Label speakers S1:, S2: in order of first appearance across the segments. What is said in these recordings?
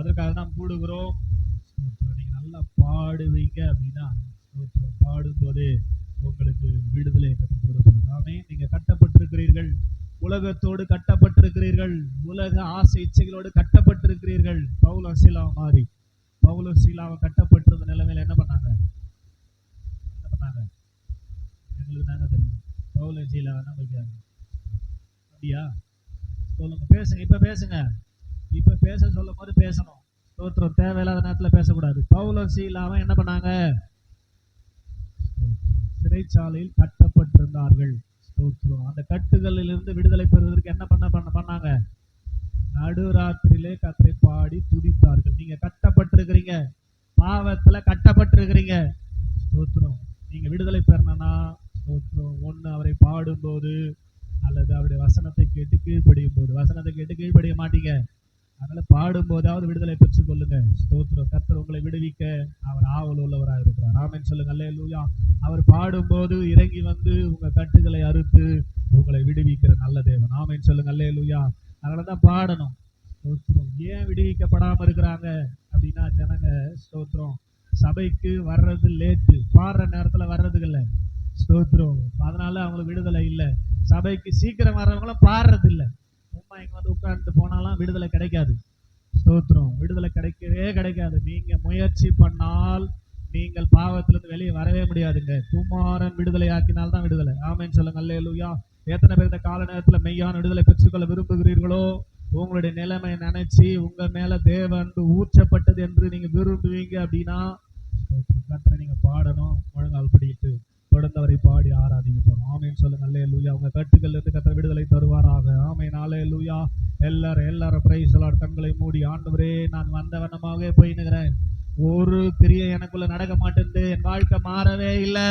S1: அதற்காக தான் கூடுகிறோம் நீங்கள் நல்லா பாடுவீங்க அப்படின்னா பாடும்போது பாடும்போதே உங்களுக்கு விடுதலை கற்றுக் நீங்கள் கட்டப்பட்டிருக்கிறீர்கள். உலகத்தோடு கட்டப்பட்டிருக்கிறீர்கள். உலக ஆசை இச்சைகளோடு கட்டப்பட்டிருக்கிறீர்கள். பவுல சீலா மாறி பவுல சீலாவை கட்டப்பட்டிருந்த நிலைமையில என்ன பண்ணாங்க? என்ன பண்ணாங்க? எங்களுக்கு தாங்க தெரியும். பவுல சீலா என்ன நம்பிக்காங்க அப்படியா? சொல்லுங்க பேசுங்க இப்ப பேசுங்க. இப்ப பேச சொல்லும் போது பேசணும். ஸ்தோத்திரம் தேவையில்லாத நேரத்தில் பேசக்கூடாது. பவுலும் சீலாவும் என்ன பண்ணாங்க? சிறைச்சாலையில் கட்டப்பட்டிருந்தார்கள். ஸ்தோத்திரம். அந்த கட்டுகளிலிருந்து விடுதலை பெறுவதற்கு என்ன பண்ண பண்ண பண்ணாங்க? நடுராத்திரியிலே கத்தரை பாடி துடித்தார்கள் நீங்க கட்டப்பட்டிருக்கிறீங்க. பாவத்துல கட்டப்பட்டிருக்கிறீங்க. ஸ்தோத்திரம். நீங்க விடுதலை பெறணும்னா ஸ்தோத்திரம். ஒன்று அவரை பாடும்போது அல்லது அவருடைய வசனத்தை கேட்டு கீழ்ப்படியும் போது வசனத்தை கேட்டு கீழ்ப்படிய மாட்டீங்க. அதனால பாடும்போதாவது விடுதலை பெற்றுக் கொள்ளுங்க. ஸ்தோத்திரம். கர்த்தர் உங்களை விடுவிக்க அவர் ஆவல் உள்ளவராக இருக்கிறார். ராமன் சொல்லுங்க அல்லேலூயா. அவர் பாடும்போது இறங்கி வந்து உங்க கட்டுகளை அறுத்து உங்களை விடுவிக்கிற நல்ல தேவன். ஆமென். சொல்லுங்க அல்லேலூயா. அதனால தான் பாடணும். ஸ்தோத்திரம். ஏன் விடுவிக்கப்படாம இருக்கிறாங்க அப்படின்னா ஜனங்க ஸ்தோத்திரம். சபைக்கு வர்றது லேட்டு. பாடுற நேரத்துல வர்றதுக்கு இல்லை. ஸ்தோத்திரம். அதனால அவங்களுக்கு விடுதலை இல்லை. சபைக்கு சீக்கிரம் வர்றவங்களும் பாடுறது இல்லை. சும்மா இங்கே வந்து உட்கார்ந்து போனாலும் விடுதலை கிடைக்காது. ஸ்தோத்திரம். விடுதலை கிடைக்கவே கிடைக்காது. நீங்க முயற்சி பண்ணால் நீங்கள் பாவத்திலிருந்து வெளியே வரவே முடியாதுங்க. குமாரன் விடுதலை ஆக்கினால் தான் விடுதலை. ஆமைன்னு சொல்லுங்க. அல்லேலூயா. எத்தனை பேர் இந்த கால நேரத்தில் மெய்யான விடுதலை பெற்றுக்கொள்ள விரும்புகிறீர்களோ உங்களுடைய நிலைமை நினைச்சு உங்க மேல தேவ அன்பு ஊற்றப்பட்டது என்று நீங்க விரும்புவீங்க அப்படின்னா ஸ்தோத்திரம். நீங்க பாடணும். முழங்கால் படிட்டு தொடர்ந்து அவரை பாடி ஆராதிக்க போறோம். ஆமேன் சொல்லுங்க. அல்லே லூயா உங்க கட்டுகள் இருந்து கத்த விடுதலை தருவாராக. ஆமேன். ஆலே லூயா எல்லாரும் எல்லாரும் பிரைஸ் கண்களை மூடி ஆண்டவரே நான் வந்த வண்ணமாகவே போயினுகிறேன் ஒரு கிரியை எனக்குள்ள நடக்க மாட்டேங்குது என் வாழ்க்கை மாறவே இல்லை.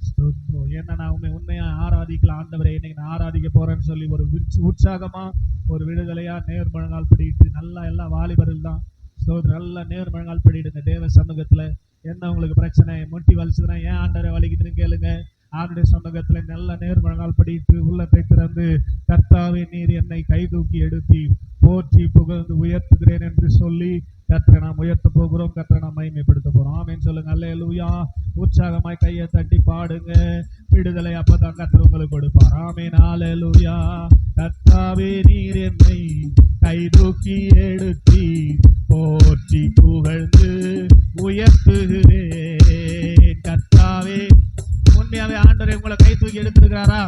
S1: ஸ்தோத்திரம். ஏன்னா நான் உண்மை உண்மையா ஆராதிக்கலாம் ஆண்டவரே இன்னைக்கு நான் ஆராதிக்க போறேன்னு சொல்லி ஒரு உற்சாகமா ஒரு விடுதலையா நேர்மழங்கால் முழங்கால் நல்லா எல்லாம் வாலிபர்கள் தான். நல்லா நேர்மழங்கால் முழங்கால் படிடுங்க தேவ சமூகத்துல என்ன உங்களுக்கு பிரச்சனை? முட்டி வலிச்சுதுன்னா ஏன் ஆண்டரை வலிக்குதுன்னு கேளுங்க. ஆண்டுடைய சமூகத்தில் நல்ல நேர்மழங்கால் படித்து உள்ளத்தை திறந்து கர்த்தாவே நீர் என்னை கை தூக்கி எடுத்தி போற்றி புகழ்ந்து உயர்த்துகிறேன் என்று சொல்லி கற்ற நாம் உயர்த்த போகிறோம். கர்த்தரை நாம் மகிமைப்படுத்த போகிறோம். ஆமென். சொல்லுங்க. எழுவியா உற்சாகமாய் கையை தட்டி பாடுங்க. விடுதலை அப்பதான் கற்று உங்களுக்கு கொடுப்பார். ஆமென். எழுவியா கத்தாவே நீர் என்னை கை தூக்கி எடுத்தி போற்றி புகழ்ந்து தூக்கி எடுத்திருக்கிறாரா?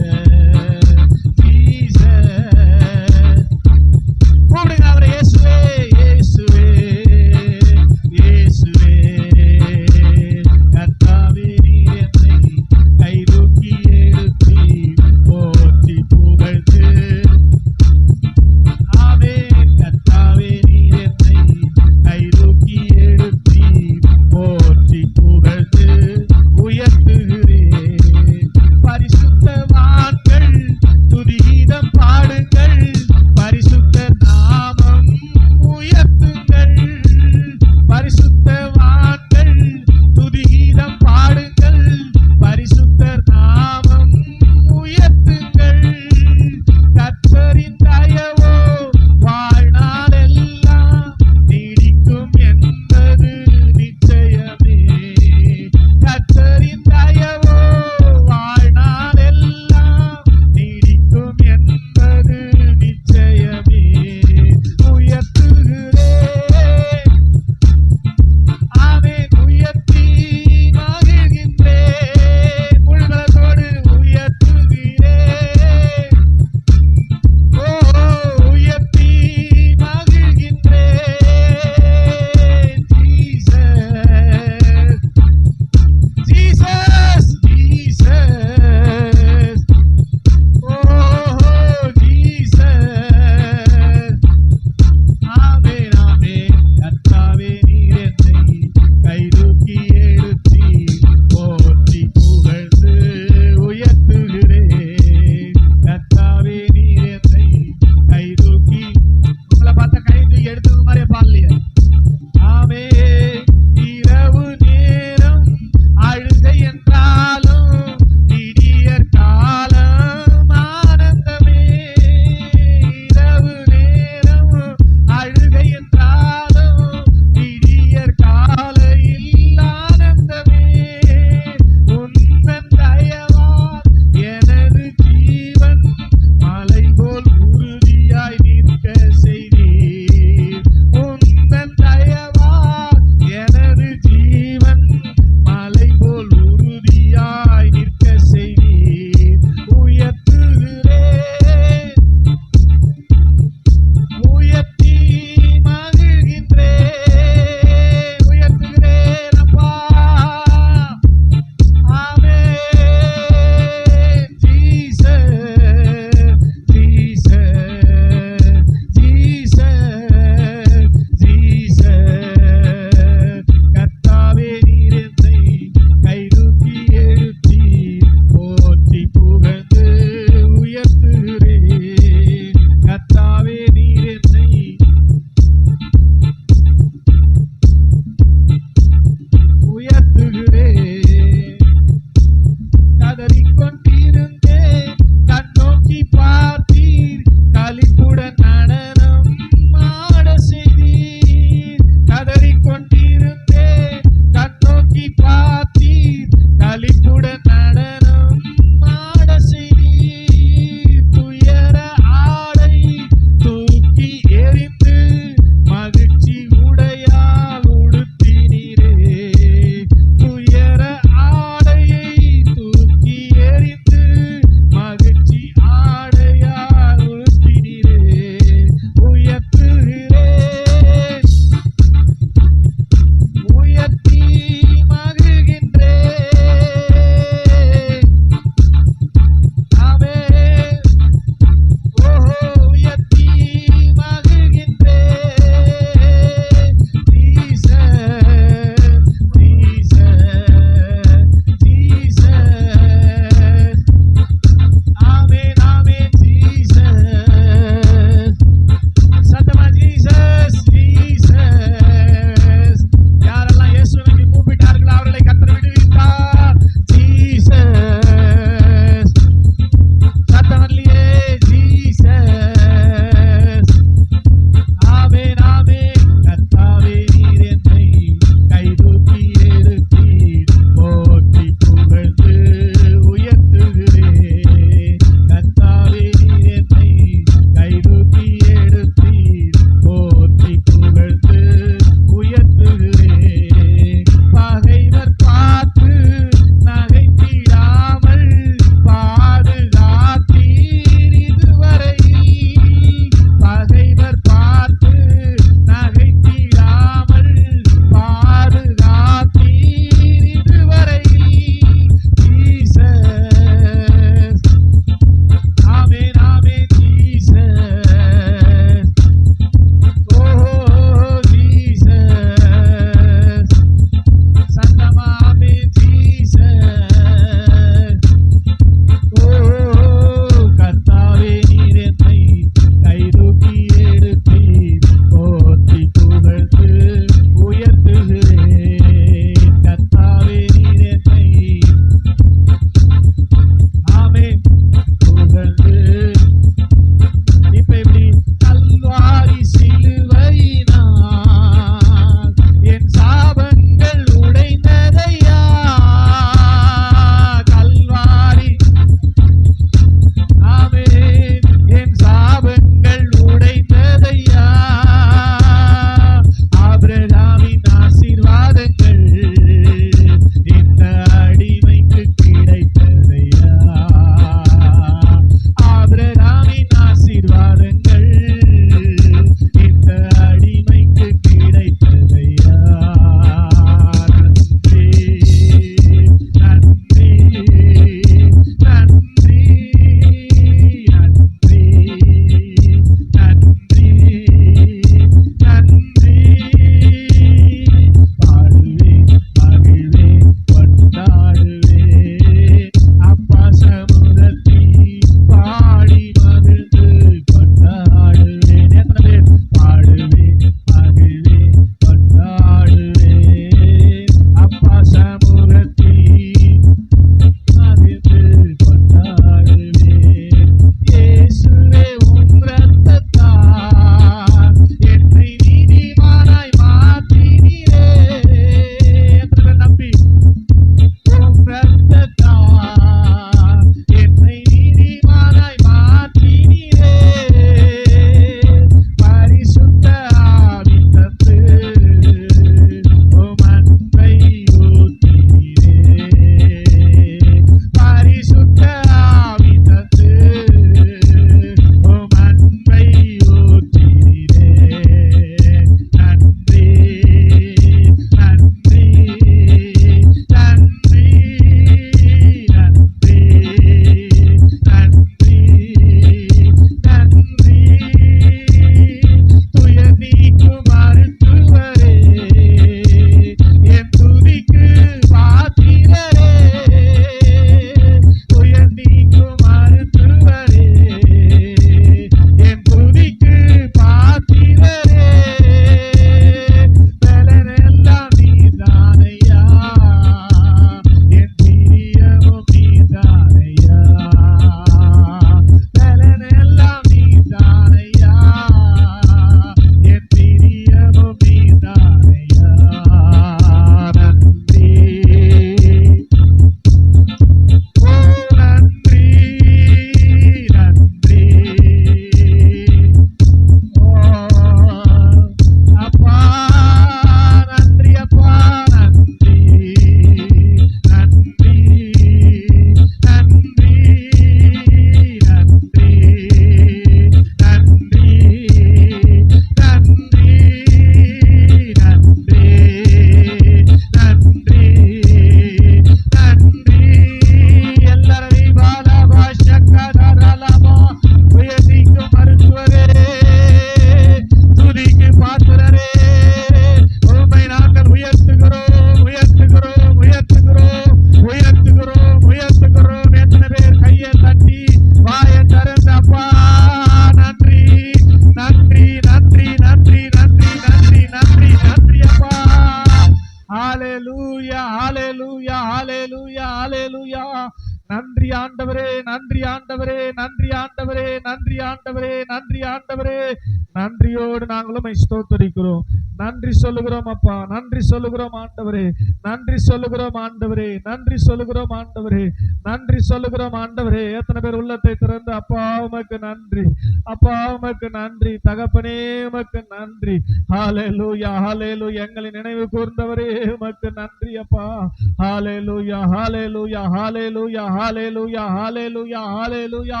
S1: ஆண்டவரே நன்றி ஆண்டவரே. நன்றியோடு நாங்களும் ஸ்தோத்தரிக்கிறோம். நன்றி சொல்லுகிறோம் அப்பா. நன்றி சொல்லுகிறோம் ஆண்டவரே. நன்றி சொல்லுகிறோம் ஆண்டவரே. நன்றி சொல்லுகிறோம் ஆண்டவரே. நன்றி சொல்லுகிறோம் ஆண்டவரே. எத்தனை பேர் உள்ளத்தை திறந்து அப்பா உமக்கு நன்றி. அப்பா உமக்கு நன்றி. தகப்பனே உமக்கு நன்றி. ஹalleluya ஹாலேலு எங்களை நினைவு கூர்ந்தவரே உமக்கு நன்றி அப்பா. ஹalleluya ஹாலேலு ஹalleluya ஹாலேலு ஹalleluya ஹalleluya.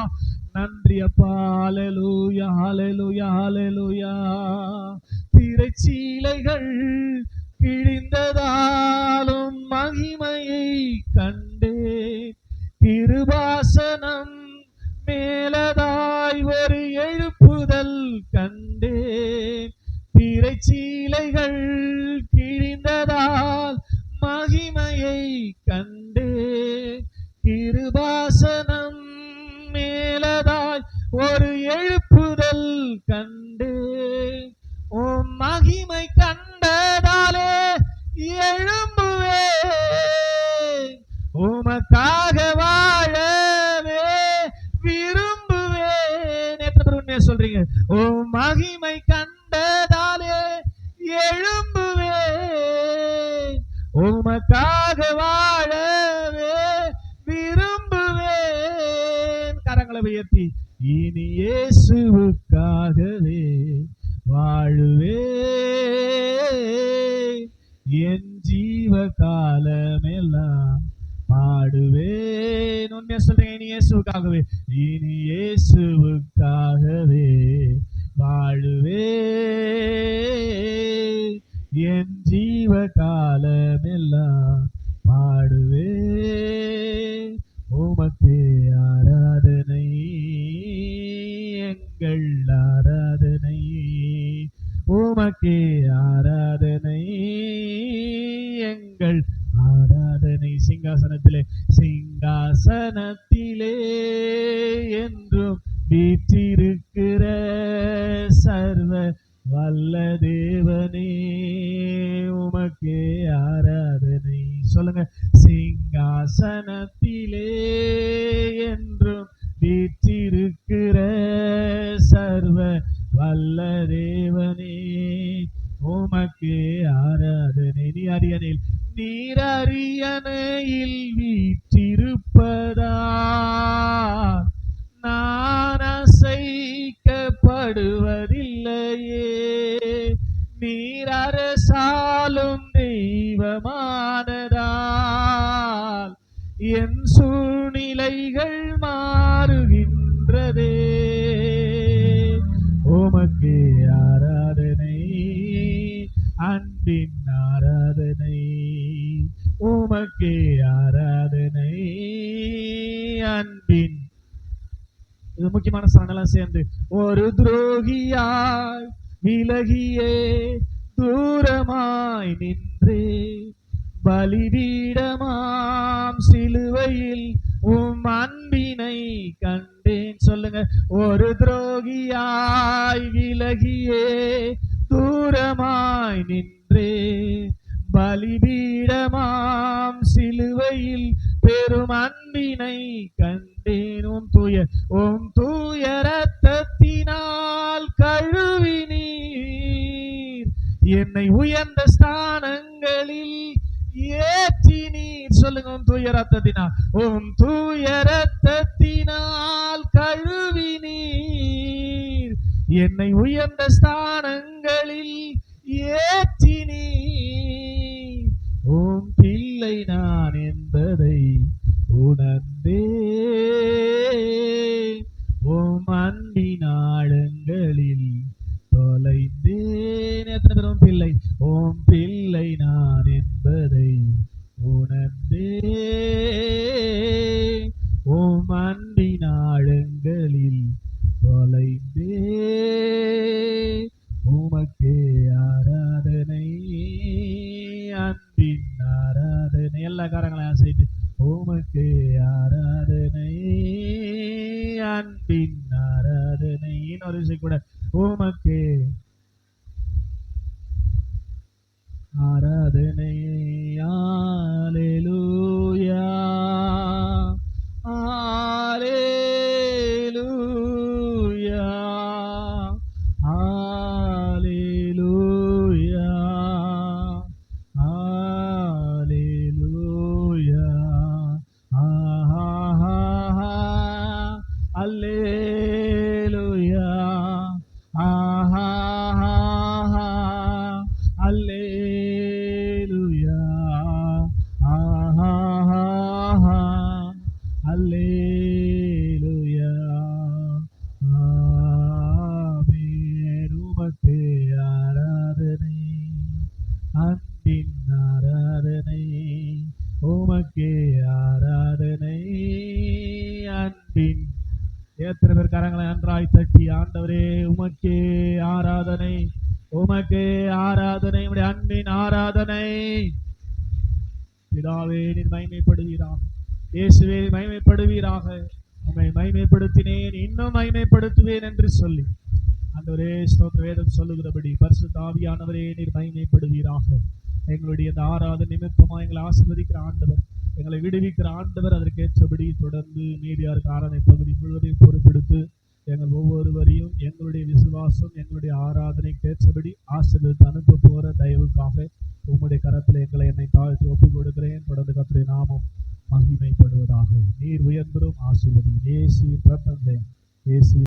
S1: நன்றி அப்பா. ஹalleluya ஹalleluya ஹalleluya திரைச்சீலைகள் கிழிந்ததாலும் மகிமையை கண்டேன். திருவாசனம் மேலதாய் ஒரு எழுப்புதல் கண்டேன். திரைச்சீலைகள் கிழிந்ததால் மகிமையை கண்டேன். திருவாசனம் மேலதாய் ஒரு எழுப்புதல் கண்டு உம் மகிமை கண்டதாலே எழும்புவே. உமக்காக வாழவே விரும்புவேன் எத்தனை உண்மையை சொல்றீங்க. உம் மகிமை கண்டதாலே எழும்புவே. உமக்காக வாழ Jesus உமக்கே ஆராதனை. எங்கள் ஆராதனை சிங்காசனத்திலே சிங்காசனத்திலே என்றும் அசைக்கப்படுவதில்லையே நீர் அரசாலும் தெய்வமானதால் என் சூழ்நிலைகள் மாறுகின்றதே. உமக்கே ஆராதனை அன்பின் ஆராதனை. உமக்கே ஆராதனை அன்பின் இது முக்கியமான சரணெல்லாம் சேர்ந்து ஒரு துரோகியாய் விலகியே தூரமாய் நின்றே பலிபீடமாம் சிலுவையில் உம் அன்பினை கண்டேன். சொல்லுங்க ஒரு துரோகியாய் விலகியே தூரமாய் நின்றே பலிபீடமாம் சிலுவையில் பெரும் அன்பினை கண்டேனும் தூய ஓம் தூய ரத்தத்தினால் கழுவி நீர் என்னை உயர்ந்த ஸ்தானங்களில் ஏற்றி நீர் சொல்லுங்க உன் தூய ரத்தத்தினால் உன் தூய ரத்தத்தினால் கழுவி நீர் என்னை உயர்ந்த ஸ்தானங்களில் ஏற்றி நீர் உம் பிள்ளை நான் என்பதை உணர்ந்தே ஆராதனை சொல்லி ஆண்டவரே ஸ்தோத்திர வேதம் சொல்லுகிறபடி பரிசு தாவியானவரே நீர் மகிமைப்படுவீராக. எங்களுடைய இந்த ஆறாவது நிமித்தமாக எங்களை ஆசீர்வதிக்கிற ஆண்டவர் எங்களை விடுவிக்கிற ஆண்டவர் அதற்கேற்றபடி தொடர்ந்து மீடியாருக்கு ஆராதனை பகுதி முழுவதையும் பொறுப்பெடுத்து எங்கள் ஒவ்வொருவரையும் எங்களுடைய விசுவாசம் எங்களுடைய ஆராதனை ஏற்றபடி ஆசீர்வதித்து அனுப்ப போகிற தயவுக்காக உங்களுடைய கரத்தில் எங்களை என்னை தாழ்த்து ஒப்புக் கொடுக்கிறேன் தொடர்ந்து கத்துடைய நாமம் மகிமைப்படுவதாக. நீர் உயர்ந்தரும் ஆசிர்வதி ஏசி ரத்தத்தை Esse...